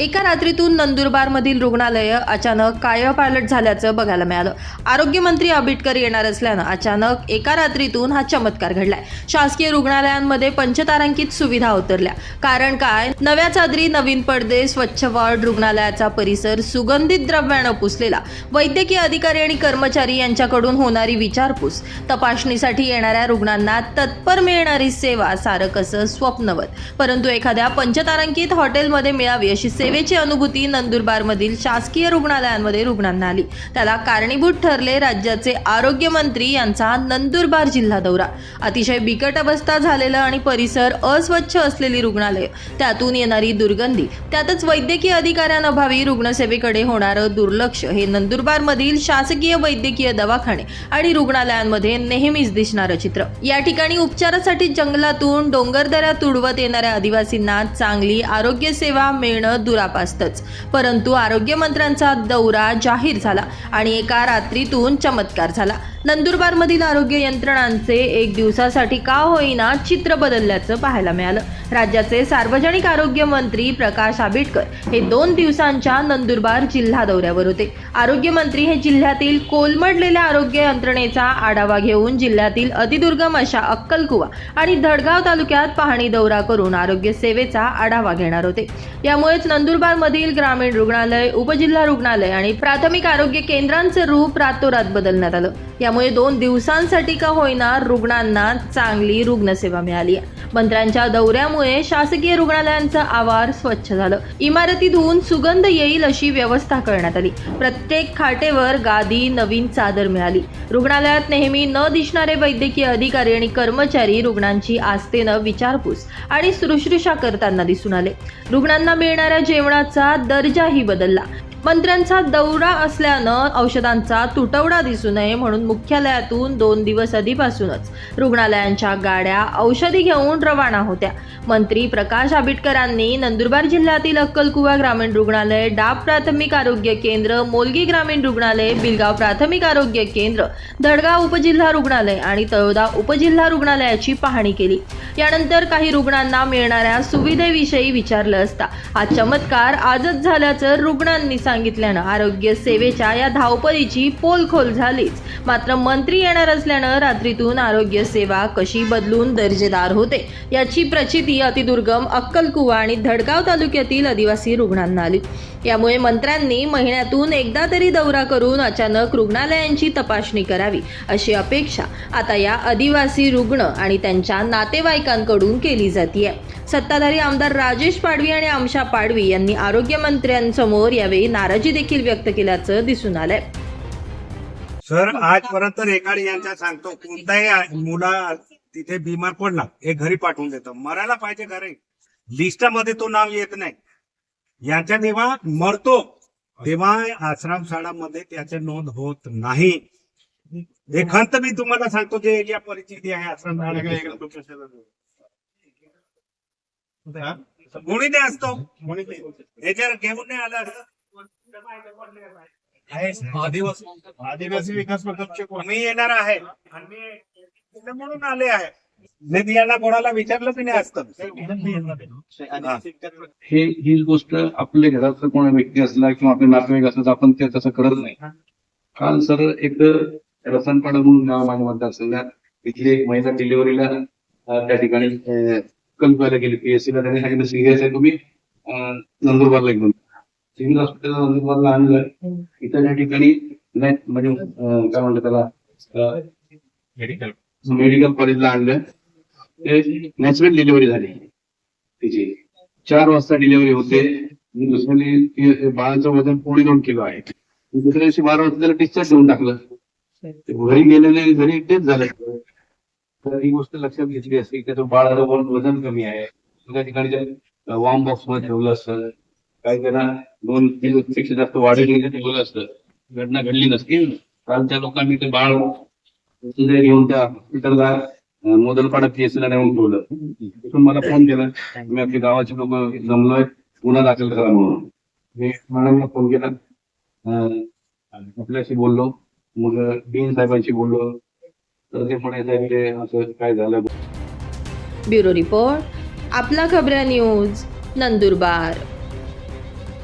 एका रात्रीतून नंदुरबारमधील रुग्णालय अचानक कायपालट झाल्याचं बघायला मिळालं. आरोग्यमंत्री आबिटकर येणार असल्यानं अचानक एका रात्रीतून हा चमत्कार घडलाय. शासकीय रुग्णालयांमध्ये पंचतारांकित सुविधा उतरल्या. कारण काय? नव्या चादरी नवीन पडदे स्वच्छ वॉर्ड रुग्णालयाचा परिसर सुगंधित द्रव्यानं पुसलेला. वैद्यकीय अधिकारी आणि कर्मचारी यांच्याकडून होणारी विचारपूस. तपासणीसाठी येणाऱ्या रुग्णांना तत्पर मिळणारी सेवा सारं कसं स्वप्नवत. परंतु एखाद्या पंचतारांकित हॉटेलमध्ये मिळावी अशी सेवेची अनुभूती नंदुरबारमधील शासकीय रुग्णालयांमध्ये रुग्णांना आली. त्याला कारणीभूत ठरले राज्याचे आरोग्यमंत्री यांचा नंदुरबार जिल्हा दौरा. अतिशय बिकट अवस्था झालेलं आणि परिसर अस्वच्छ असलेली रुग्णालय त्यातून येणारी दुर्गंधी त्यातच वैद्यकीय अधिकाऱ्यांअभावी रुग्णसेवेकडे होणारं दुर्लक्ष हे नंदुरबारमधील शासकीय वैद्यकीय दवाखाने आणि रुग्णालयांमध्ये नेहमीच दिसणारं चित्र. या ठिकाणी उपचारासाठी जंगलातून डोंगरदऱ्या तुडवत येणाऱ्या आदिवासींना चांगली आरोग्य सेवा मिळणं दुरापास्तच परंतु आरोग्यमंत्र्यांचा दौरा जाहीर झाला आणि एका रात्रीतून चमत्कार झाला. नंदुरबारमधील आरोग्य यंत्रणांचे एक दिवसासाठी का होईना चित्र बदलल्याचं पाहायला मिळालं. राज्याचे सार्वजनिक आरोग्य मंत्री प्रकाश आबिटकर हे दोन दिवसांच्या नंदुरबार जिल्हा दौऱ्यावर होते. आरोग्यमंत्री हे जिल्ह्यातील कोलमडलेल्या आरोग्य यंत्रणेचा आढावा घेऊन जिल्ह्यातील अतिदुर्गम अशा अक्कलकुवा आणि धडगाव तालुक्यात पाहणी दौरा करून आरोग्य सेवेचा आढावा घेणार होते. यामुळेच नंदुरबारमधील ग्रामीण रुग्णालय उपजिल्हा रुग्णालय आणि प्राथमिक आरोग्य केंद्रांचं रूप रातोरात बदलण्यात आलं. या त्यामुळे दोन दिवसांसाठी का होईना रुग्णांना चांगली रुग्णसेवा मिळाली. मंत्र्यांच्या दौऱ्यामुळे शासकीय रुग्णालयांचं आवार स्वच्छ झालं. इमारती धुवून सुगंध येईल अशी व्यवस्था करण्यात आली. प्रत्येक खाटेवर गादी नवीन चादर मिळाली. रुग्णालयात नेहमी न दिसणारे वैद्यकीय अधिकारी आणि कर्मचारी रुग्णांची आस्थेनं विचारपूस आणि शुश्रूषा करताना दिसून आले. रुग्णांना मिळणाऱ्या जेवणाचा दर्जाही बदलला. मंत्र्यांचा दौरा असल्यानं औषधांचा तुटवडा दिसू नये म्हणून मुख्यालयातून दोन दिवस आधीपासूनच रुग्णालयांच्या गाड्या औषधी घेऊन रवाना होत्या. मंत्री प्रकाश आबिटकरांनी नंदुरबार जिल्ह्यातील अक्कलकुवा ग्रामीण रुग्णालय डाब प्राथमिक आरोग्य केंद्र मोलगी ग्रामीण रुग्णालय बिलगाव प्राथमिक आरोग्य केंद्र धडगाव उपजिल्हा रुग्णालय आणि तळोदा उपजिल्हा रुग्णालयाची पाहणी केली. यानंतर काही रुग्णांना मिळणाऱ्या सुविधेविषयी विचारलं असता. हा चमत्कार आजच झाल्याचं रुग्णांनी सांगितल्यानं आरोग्य सेवेच्या या धावपळीची पोलखोल झालीच. मात्र मंत्री येणार असल्यानं रात्रीतून आरोग्य सेवा कशी बदलून दर्जेदार होते याची प्रचिती अतिदुर्गम अक्कलकुवा आणि धडगाव तालुक्यातील आदिवासी रुग्णांना आली. यामुळे मंत्र्यांनी महिन्यातून एकदा तरी दौरा करून अचानक रुग्णालयांची तपासणी करावी अशी अपेक्षा आता या आदिवासी रुग्ण आणि त्यांच्या नातेवाईकांकडून केली जाते सत्ताधारी आमदार राजेश पाडवी आणि आमशा पाडवी यांनी आरोग्यमंत्र्यांसमोर यावेळी नाराजी देखील व्यक्त केल्याचं दिसून आलंय. सर आजपर्यंत रेखाडे यांच्या सांगतो कोणताही मुला तिथे बिमार पडला हे घरी पाठवून देतो. मरायला पाहिजे घरी लिस्टामध्ये तो नाव येत नाही. यांच्या जेव्हा मरतो तेव्हा आश्रम शाळामध्ये त्याचे नोंद होत नाही. हे खंत मी तुम्हाला सांगतो जे एरिया परिस्थिती आहे आश्रम शाळा कोणी नाही असतो. याच्यावर घेऊन नाही आला आदिवासी आदिवासी विकास प्रकल्प मी येणार आहे. आणि मी इथे म्हणून आले आहे. मी यांना कोणाला विचारलं की नाही असतं हा. हे गोष्ट आपल्या घरातलं कोणी व्यक्ती असला किंवा आपले नातेवाईक असला तर आपण ते तसं करत नाही. काल सर एक रसनपाडा म्हणून गाव माझ्या मतदारसंघात तिथली एक महिला डिलिव्हरीला त्या ठिकाणी कल्पवायला गेली. पीएससी ला त्यांनी सांगितलं सिरियस आहे तुम्ही नंदुरबारला घेऊन सिव्हिल हॉस्पिटल नंदुरबारला आणलं. इथं त्या ठिकाणी नाही म्हणजे काय म्हणतात त्याला मेडिकल कॉलेजला आणलं. ते नॅचरल डिलिव्हरी झाली. तिची. चार वाजता डिलिव्हरी होते. दुसऱ्या बाळाचं वजन पोणे दोन किलो आहे. दुसऱ्या दिवशी बारा वाजता त्याला डिस्चार्ज देऊन टाकलं. ते घरी गेलेले घरी डेथ झालं. तर ही गोष्ट लक्षात घेतली असते की त्याचं बाळाचं वजन कमी आहे. त्या ठिकाणी वॉर्म बॉक्समध्ये ठेवलं असतं. काही जण दोन तीन पेक्षा जास्त वाढवली ठेवलं असतं. घटना घडली नसती. काल त्या लोकांनी ते बाळ घेऊन त्या हॉस्पिटलला मोदलपाडा पीएससी ला नेऊन ठेवलं. तिथून मला फोन केला. मी आपली गावाचे लोक जमलोय. गुन्हा दाखल करा म्हणून. मी मॅडमला फोन केला. आपल्याशी बोललो. मग डीन साहेबांशी बोललो. तर ते म्हणे साहेब असं काय झालं? ब्युरो रिपोर्ट आपला खबऱ्या न्यूज नंदुरबार.